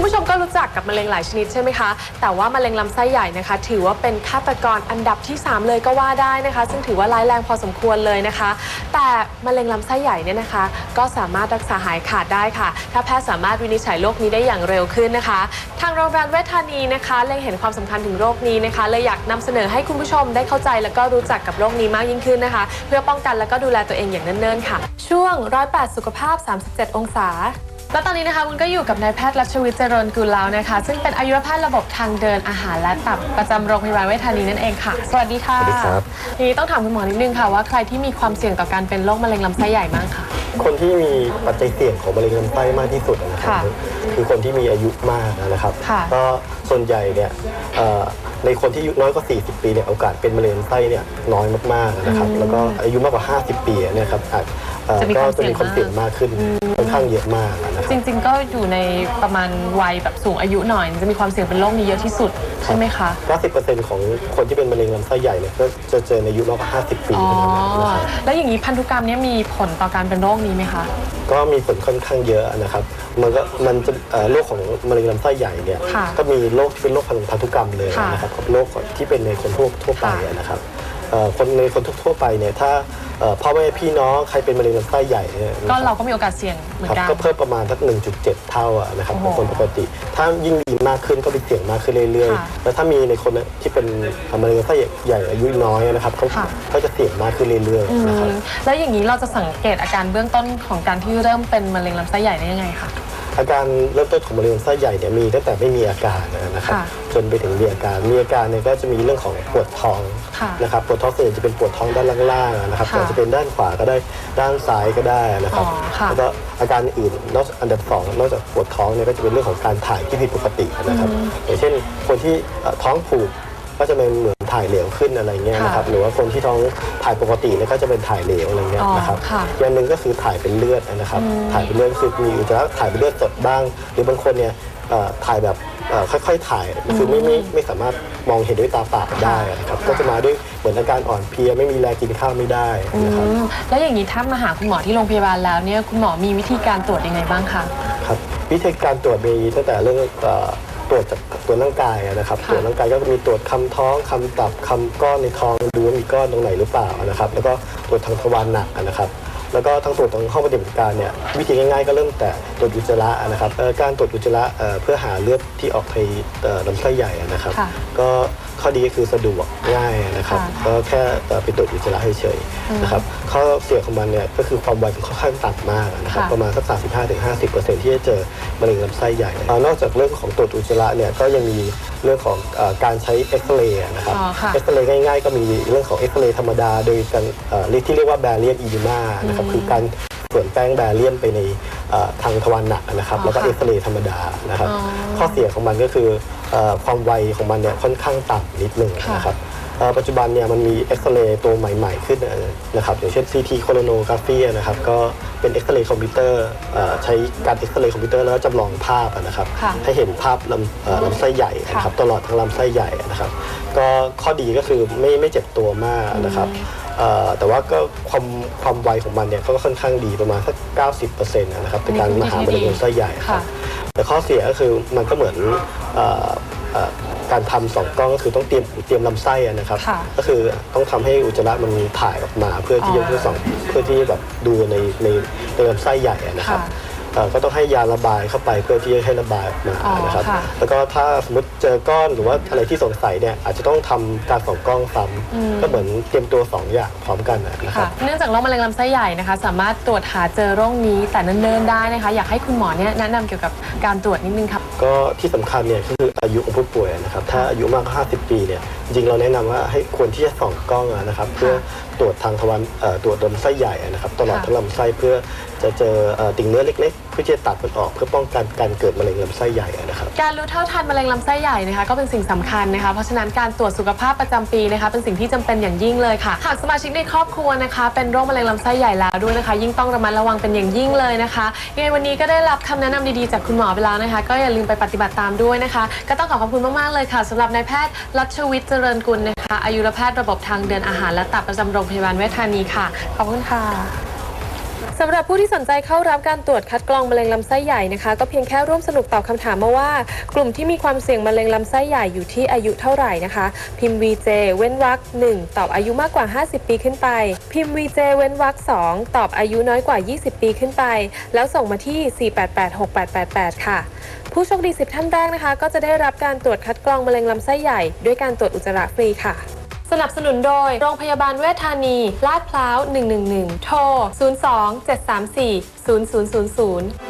คุณผู้ชมก็รู้จักกับมะเร็งหลายชนิดใช่ไหมคะ แต่ว่ามะเร็งลำไส้ใหญ่นะคะ ถือว่าเป็นฆาตกรอันดับที่ 3 เลยก็ว่าได้นะคะ ซึ่งถือว่าร้ายแรงพอสมควรเลยนะคะ แต่มะเร็งลำไส้ใหญ่เนี่ยนะคะ ก็สามารถรักษาหายขาดได้ค่ะ ถ้าแพทย์สามารถวินิจฉัยโรคนี้ได้อย่างเร็วขึ้นนะคะ ทางโรงพยาบาลเวชธานีนะคะเล็งเห็นความสำคัญถึงโรคนี้นะคะเลยอยากนำเสนอให้คุณผู้ชมได้เข้าใจ แล้วก็รู้จักกับโรคนี้มากยิ่งขึ้นนะคะ เพื่อป้องกันแล้วก็ดูแลตัวเองอย่างเนิ่นๆค่ะ ช่วงร้อยแปดสุขภาพ 37 องศา และตอนนี้นะคะวุ้นก็อยู่กับนายแพทย์รัชวิทย์เจริญกุลแล้วนะคะ ซึ่งเป็นอายุรแพทย์ระบบทางเดินอาหารและตับประจำโรงพยาบาลเวชธานีนั่นเองค่ะ สวัสดีค่ะสวัสดีครับ ทีนี้ต้องถามคุณหมอนิดนึงค่ะว่าใครที่มีความเสี่ยงต่อการเป็นโรคมะเร็งลำไส้ใหญ่บ้างคะคนที่มีปัจจัยเสี่ยงของมะเร็งลำไส้มากที่สุดนะครับค่ะคือคนที่มีอายุมากนะครับ ค่ะก็ส่วนใหญ่เนี่ยเอ่อในคนที่อายุน้อยกว่า 40 ปีเนี่ยโอกาสเป็นมะเร็งลำไส้เนี่ยน้อยมากๆนะครับ แล้วก็อายุมากกว่า 50 ปีเนี่ยครับอาจเอ่อจะมีก็ความจะมีความเสี่เสี่ยยงงมากมากขึ้นค่อนข้างเยอะมากนะคจรับริง ๆ ก็อยู่ในประมาณวัยแบบสูงอายุหน่อย จะมีความเสี่ยงเป็นโรคนี้เยอะที่สุดใช่ไหมคะ 90%ของคนที่เป็นมะเร็งลำไส้ใหญ่เนี่ยก็จะเจอในอายุมากกว่า50 ปีอ๋อ เท่านั้นนะครับ แล้วอย่างนี้พันธุกรรมเนี้มีผลต่อการเป็นโรคนี้ไหมคะ ก็มีผลค่อนข้างเยอะนะครับ มันก็มันจะเอ่อโรคของมะเร็งลำไส้ใหญ่เนี่ย ค่ะก็มีโรคที่เป็นโรคพันธุกรรมเลยค่ะนะครับกับโรคที่เป็นในคนทั่วทั่วไปค่ะนะครับเอ่อ คนในคนทั่วๆไปเนี่ยถ้าเอ่อพ่อแม่พี่น้องใครเป็นมะเร็งลำไส้ใหญ่เนี่ยก็นะคเรารับก็มีโอกาสเสี่ยงเหมือครับนกันก็เพิ่มประมาณสัก1.7 เท่าอะนะครับโอ้ขโหองคนปกติ ถ้ายิ่งดีมากขึ้นก็มีเสี่ยงมากขึ้นเรื่อยค่ะๆแล้วถ้ามีในคนที่เป็นมะเร็งลำไส้ใหญ่อายุน้อยนะครับเขาค่ะก็จะเสี่ยงมากขึ้นเรื่อยอืๆนะครับมแล้วอย่างนี้เราจะสังเกตอาการเบื้องต้นของการที่เริ่มเป็นมะเร็งลำไส้ใหญ่ได้ยังไงคะ อาการเริ่มต้นของมะเร็งลำไส้ใหญ่เนี่ยมีตั้งแต่ไม่มีอาการนะครับค่ะจนไปถึงมีอาการมีอาการเนี่ยก็จะมีเรื่องของปวดท้องค่ะนะครับปวดท้องส่วนใหญ่จะเป็นปวดท้องด้านล่างๆนะครับค่ะแต่จะเป็นด้านขวาก็ได้ด้านซ้ายก็ได้นะครับอ๋อค่ะ แล้วก็อาการอื่นนอกอันดับสองนอกจากปวดท้องเนี่ยก็จะเป็นเรื่องของการถ่ายที่ผิดปกตินะครับอย่างเช่นคนที่เอ่อท้องผูกก็จะเป็นเหมือน ถ่ายเหลวขึ้นอะไรเงี้ยนะครับค่ะหรือว่าคนที่ท้องถ่ายปกติเนี่ยก็จะเป็นถ่ายเหลวอะไรเงี้ยอ๋อนะครับค่ะอย่างหนึ่งก็คือถ่ายเป็นเลือดนะครับถ่ายเป็นเลือดคือมีอุจจาระถ่ายเป็นเลือดสดบ้าง หรือบางคนเนี่ยเอ่อถ่ายแบบเอ่อค่อยๆถ่ายคือไม่ไม่ไม่สามารถมองเห็นด้วยตาเปล่าได้นะครับก็จะมาด้วยเหมือนอาการอ่อนเพลียไม่มีแรงกินข้าวไม่ได้นะครับอืมแล้วอย่างนี้ถ้ามาหาคุณหมอที่โรงพยาบาลแล้วเนี่ยคุณหมอมีวิธีการตรวจยังไงบ้างคะครับวิธีการตรวจมีตั้งแต่เรื่องเอ่อตรวจจาก ตัวร่างกายอะนะครับค่ะตรวจร่างกายก็มีตรวจคำท้องคำตับคำก้อนในท้องดูว่ามีก้อนตรงไหนหรือเปล่านะครับ แล้วก็ตรวจทางทวารหนักอะนะครับ แล้วก็ทั้งตรวจตรงห้องปฏิบัติการเนี่ยวิธีง่ายๆก็เริ่มแต่ตรวจอุจจาระอะนะครับเอ่อการตรวจอุจจาระเอ่อเพื่อหาเลือดที่ออกไปเอ่อลำไส้ใหญ่อะนะครับค่ะก็ข้อดีก็คือสะดวกง่ายนะครับค่ะก็แค่เอ่อไปตรวจอุจจาระเฉยๆนะครับข้อเสียของมันเนี่ยก็คือความไวมันค่อนข้างต่ำมากนะครับค่ะประมาณสัก35-50%ที่จะเจอมะเร็งลำไส้ใหญ่เอ่อนอกจากเรื่องของตรวจอุจจาระเนี่ยก็ยังมีเรื่องของเออการใช้เอ็กซเรย์นะครับอ๋อค่ะเอ็กซเรย์ง่ายๆ ก็มีเรื่องของเอ็กซเรย์ธรรมดา โดยการเอ่อเรียกที่เรียกว่าแบเรียนอีดิมานะครับคือการส่วนแป้งแบเรียนไปในเอ่อทางทวารหนักนะครับอ๋อแล้วก็ค่ะเอ็กซเรย์ธรรมดานะครับอ๋อข้อเสียของมันก็คือเอ่อความไวของมันเนี่ยค่อนข้างต่ำนิดหนึ่งค่ะนะครับเอ่อปัจจุบันเนี่ยมันมีเอ็กซเรย์ตัวใหม่ๆ ขึ้นนะครับอย่างเช่น CT coronography นะครับก็เป็นเอ็กซเรย์คอมพิวเตอร์เอ่อใช้การเอ็กซเรย์คอมพิวเตอร์แล้วจำลองภาพอะนะครับค่ะให้เห็นภาพลำเอ่อลำไส้ใหญ่นะครับตลอดทั้งลำไส้ใหญ่นะครับ ก็ข้อดีก็คือไม่ไม่เจ็บตัวมากนะครับเอ่อ แต่ว่าก็ความความไวของมันเนี่ยก็ค่อนข้างดีประมาณสัก 90%นะครับในการมาหามะเร็งลำไส้ใหญ่ครัค่ะบแต่ข้อเสียก็คือมันก็เหมือนเอ่อเอ่อการทำสองกล้องก็คือต้องเตรียมเตรียมลำไส้อะนะครับค่ะก็คือต้องทำให้อุจจาระมันถ่ายออกมา เพื่อที่จะอ๋อเพื่อส่องเพื่อที่จะแบบดูในในในลำไส้ใหญ่อะนะครับค่ะเอ่อ ก็ต้องให้ยาระบายเข้าไปเพื่อที่จะให้ระบายออกมาอ๋อนะครับค่ะแล้วก็ถ้าสมมติเจอก้อนหรือว่าอะไรที่สงสัยเนี่ยอาจจะต้องทำการส่องกล้องซ้ำก็เหมือนเตรียมตัวสองอย่างพร้อมกันอะนะครัค่ะบเนื่องจากโรคมะเร็งลำไส้ใหญ่นะคะ สามารถตรวจหาเจอโรคนี้แต่เนิ่นๆได้นะคะ อยากให้คุณหมอเนี่ยแนะนำเกี่ยวกับการตรวจนิดนึงค่ะก็ที่สำคัญเนี่ยก็คืออายุของผู้ป่วยนะครับถ้าอายุมากกว่า50 ปีเนี่ย จริงๆเราแนะนำว่าให้ควรที่จะส่องกล้องอะนะครับ เพื่อตรวจทางทวารเอ่อตรวจลำไส้ใหญ่อะนะครับตลอดค่ะทั้งลำไส้เพื่อจะเจอเอ่อติ่งเนื้อเล็กๆ เพื่อที่จะตัดมันออกเพื่อป้องกันการเกิดมะเร็งลำไส้ใหญ่อะนะครับการรู้เท่าทันมะเร็งลำไส้ใหญ่นะคะก็เป็นสิ่งสำคัญนะคะเพราะฉะนั้นการตรวจสุขภาพประจำปีนะคะเป็นสิ่งที่จำเป็นอย่างยิ่งเลยค่ะหากสมาชิกในครอบครัวนะคะ เป็นโรคมะเร็งลำไส้ใหญ่แล้วด้วยนะคะ ยิ่งต้องระมัดระวังเป็นอย่างยิ่งเลยนะคะยังไงวันนี้ก็ได้รับคำแนะนำดีๆจากคุณหมอไปแล้วนะคะ ก็อย่าลืมไปปฏิบัติตามด้วยนะคะ ก็ต้องขอขอบคุณมากๆเลยค่ะสำหรับนายแพทย์รัชวิทย์เจริญกุลนะคะอายุรแพทย์ระบบทางเดินอาหารและตับประจำโรงพยาบาลเวชธานีค่ะ ขอบคุณค่ะ สำหรับผู้ที่สนใจเข้ารับการตรวจคัดกรองมะเร็งลำไส้ใหญ่นะคะ ก็เพียงแค่ร่วมสนุกตอบคำถามมาว่า กลุ่มที่มีความเสี่ยงมะเร็งลำไส้ใหญ่อยู่ที่อายุเท่าไหร่นะคะ พิมพ์ VJ เว้นวรรค1ตอบอายุมากกว่า 50 ปีขึ้นไป พิมพ์ VJ เว้นวรรค2ตอบอายุน้อยกว่า 20 ปีขึ้นไป แล้วส่งมาที่ 4886888 ค่ะ ผู้โชคดี 10 ท่านแรกนะคะ ก็จะได้รับการตรวจคัดกรองมะเร็งลำไส้ใหญ่ ด้วยการตรวจอุจจาระฟรีค่ะ สนับสนุนโดย โรงพยาบาลเวชธานี ลาดพร้าว 111 โทร 02 734 0000